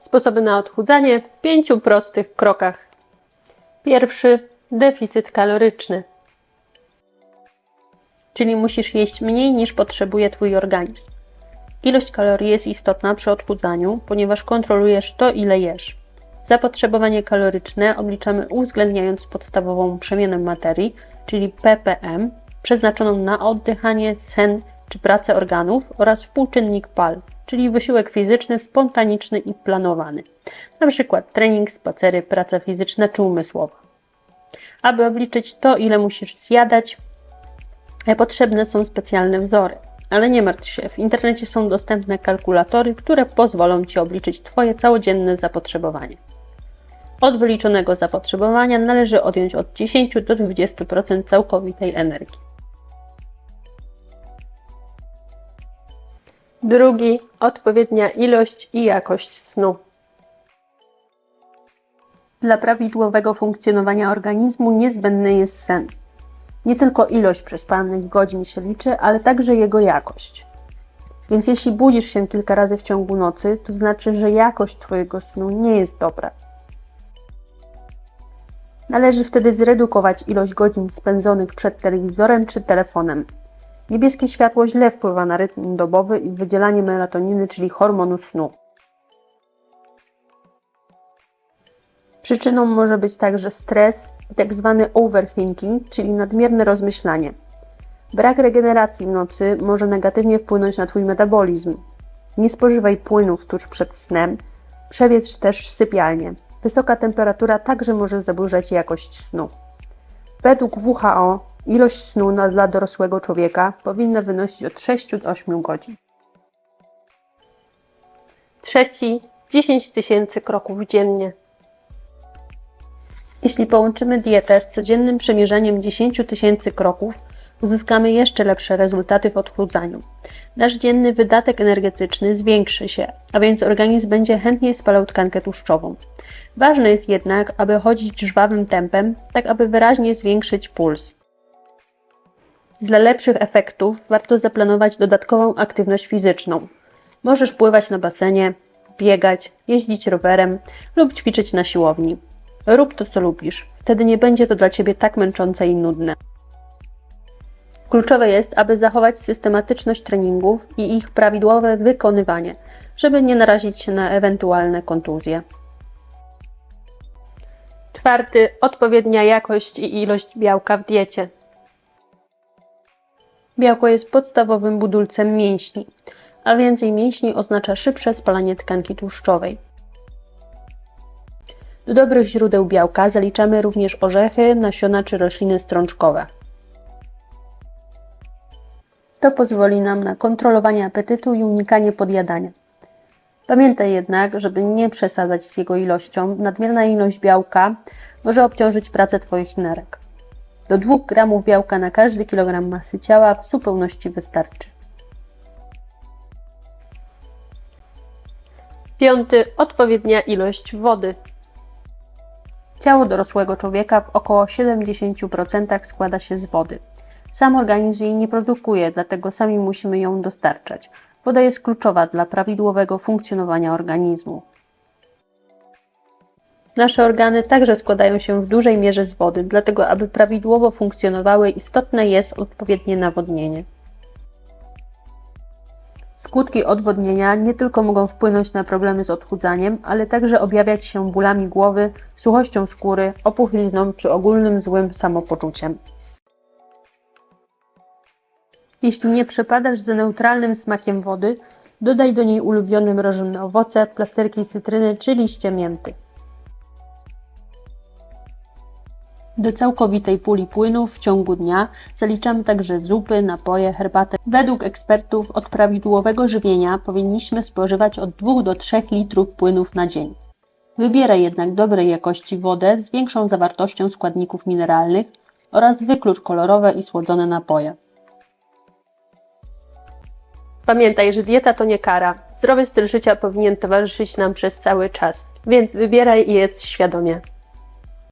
Sposoby na odchudzanie w pięciu prostych krokach. Pierwszy deficyt kaloryczny. Czyli musisz jeść mniej niż potrzebuje Twój organizm. Ilość kalorii jest istotna przy odchudzaniu, ponieważ kontrolujesz to, ile jesz. Zapotrzebowanie kaloryczne obliczamy uwzględniając podstawową przemianę materii, czyli ppm, przeznaczoną na oddychanie, sen czy pracę organów oraz współczynnik PAL, czyli wysiłek fizyczny spontaniczny i planowany, np. trening, spacery, praca fizyczna czy umysłowa. Aby obliczyć to, ile musisz zjadać, e, potrzebne są specjalne wzory. Ale nie martw się, w internecie są dostępne kalkulatory, które pozwolą Ci obliczyć Twoje całodzienne zapotrzebowanie. Od wyliczonego zapotrzebowania należy odjąć od 10 do 20% całkowitej energii. Drugi odpowiednia ilość i jakość snu. Dla prawidłowego funkcjonowania organizmu niezbędny jest sen. Nie tylko ilość przespanych godzin się liczy, ale także jego jakość. Więc jeśli budzisz się kilka razy w ciągu nocy, to znaczy, że jakość Twojego snu nie jest dobra. Należy wtedy zredukować ilość godzin spędzonych przed telewizorem czy telefonem. Niebieskie światło źle wpływa na rytm dobowy i wydzielanie melatoniny, czyli hormonu snu. Przyczyną może być także stres i tak zwany overthinking, czyli nadmierne rozmyślanie. Brak regeneracji w nocy może negatywnie wpłynąć na Twój metabolizm. Nie spożywaj płynów tuż przed snem, przewietrz też sypialnię. Wysoka temperatura także może zaburzać jakość snu. Według WHO ilość snu na- dla dorosłego człowieka powinna wynosić od 6 do 8 godzin. Trzeci 10 tysięcy kroków dziennie. Jeśli połączymy dietę z codziennym przemierzaniem 10 tysięcy kroków, uzyskamy jeszcze lepsze rezultaty w odchudzaniu. Nasz dzienny wydatek energetyczny zwiększy się, a więc organizm będzie chętniej spalał tkankę tłuszczową. Ważne jest jednak, aby chodzić żwawym tempem, tak aby wyraźnie zwiększyć puls. Dla lepszych efektów warto zaplanować dodatkową aktywność fizyczną. Możesz pływać na basenie, biegać, jeździć rowerem lub ćwiczyć na siłowni. Rób to, co lubisz, wtedy nie będzie to dla ciebie tak męczące i nudne. Kluczowe jest, aby zachować systematyczność treningów i ich prawidłowe wykonywanie, żeby nie narazić się na ewentualne kontuzje. Czwarty, odpowiednia jakość i ilość białka w diecie. Białko jest podstawowym budulcem mięśni, a więcej mięśni oznacza szybsze spalanie tkanki tłuszczowej. Do dobrych źródeł białka zaliczamy również orzechy, nasiona czy rośliny strączkowe. To pozwoli nam na kontrolowanie apetytu i unikanie podjadania. Pamiętaj jednak, żeby nie przesadzać z jego ilością. Nadmierna ilość białka może obciążyć pracę Twoich nerek. Do 2 gramów białka na każdy kilogram masy ciała w zupełności wystarczy. Piąty, odpowiednia ilość wody. Ciało dorosłego człowieka w około 70% składa się z wody. Sam organizm jej nie produkuje, dlatego sami musimy ją dostarczać. Woda jest kluczowa dla prawidłowego funkcjonowania organizmu. Nasze organy także składają się w dużej mierze z wody, dlatego aby prawidłowo funkcjonowały, istotne jest odpowiednie nawodnienie. Skutki odwodnienia nie tylko mogą wpłynąć na problemy z odchudzaniem, ale także objawiać się bólami głowy, suchością skóry, opuchlizną czy ogólnym złym samopoczuciem. Jeśli nie przepadasz za neutralnym smakiem wody, dodaj do niej ulubione mrożone owoce, plasterki cytryny czy liście mięty. Do całkowitej puli płynów w ciągu dnia zaliczamy także zupy, napoje, herbatę. Według ekspertów od prawidłowego żywienia powinniśmy spożywać od 2 do 3 litrów płynów na dzień. Wybieraj jednak dobrej jakości wodę z większą zawartością składników mineralnych oraz wyklucz kolorowe i słodzone napoje. Pamiętaj, że dieta to nie kara. Zdrowy styl życia powinien towarzyszyć nam przez cały czas, więc wybieraj i jedz świadomie.